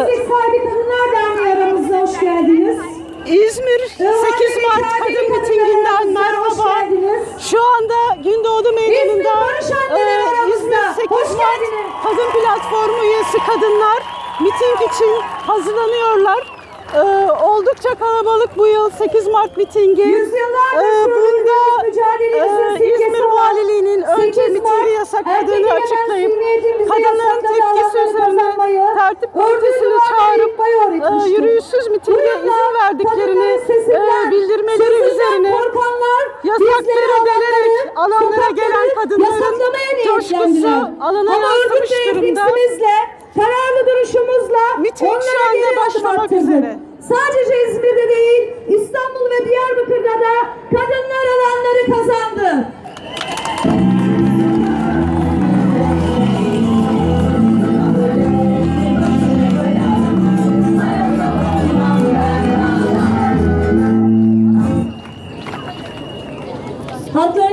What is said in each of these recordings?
Meslek sahibi kadınlar derneği aramızda hoş geldiniz. İzmir 8 Mart Kadın Mitingi'nden merhaba. Şu anda Gündoğdu Meydanı'nda e. İzmir 8 Hoş Mart geldiniz. Kadın Platformu üyesi kadınlar miting için hazırlanıyorlar. E, oldukça kalabalık bu yıl 8 Mart mitingi. E, bunda e, İzmir Valiliğinin 8 önce mitingi yasakladığını açıklayıp zihniyetimizi delerek alanları, alanlara gelen kadınların coşkusu alana yansımış durumda. kararlı duruşumuzla Miting şu onlara anda başlamak üzere. Sadece İzmir'de değil, İstanbul ve Diyarbakır'da da kadınlar alanları kazandı.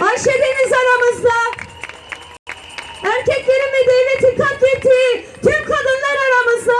Ayşe Deniz aramızda. Erkeklerin ve devletin katlettiği tüm kadınlar aramızda.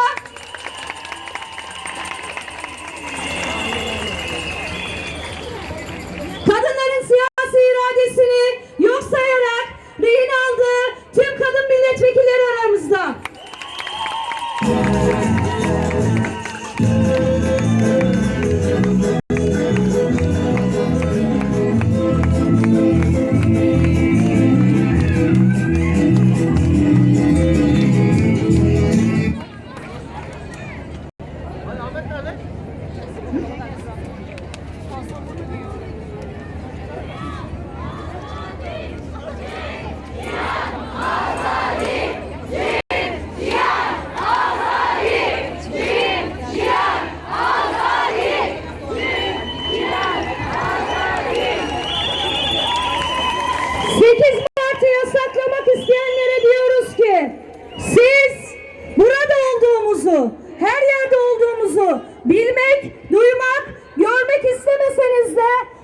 Olduğumuzu, her yerde olduğumuzu bilmek, duymak, görmek istemeseniz de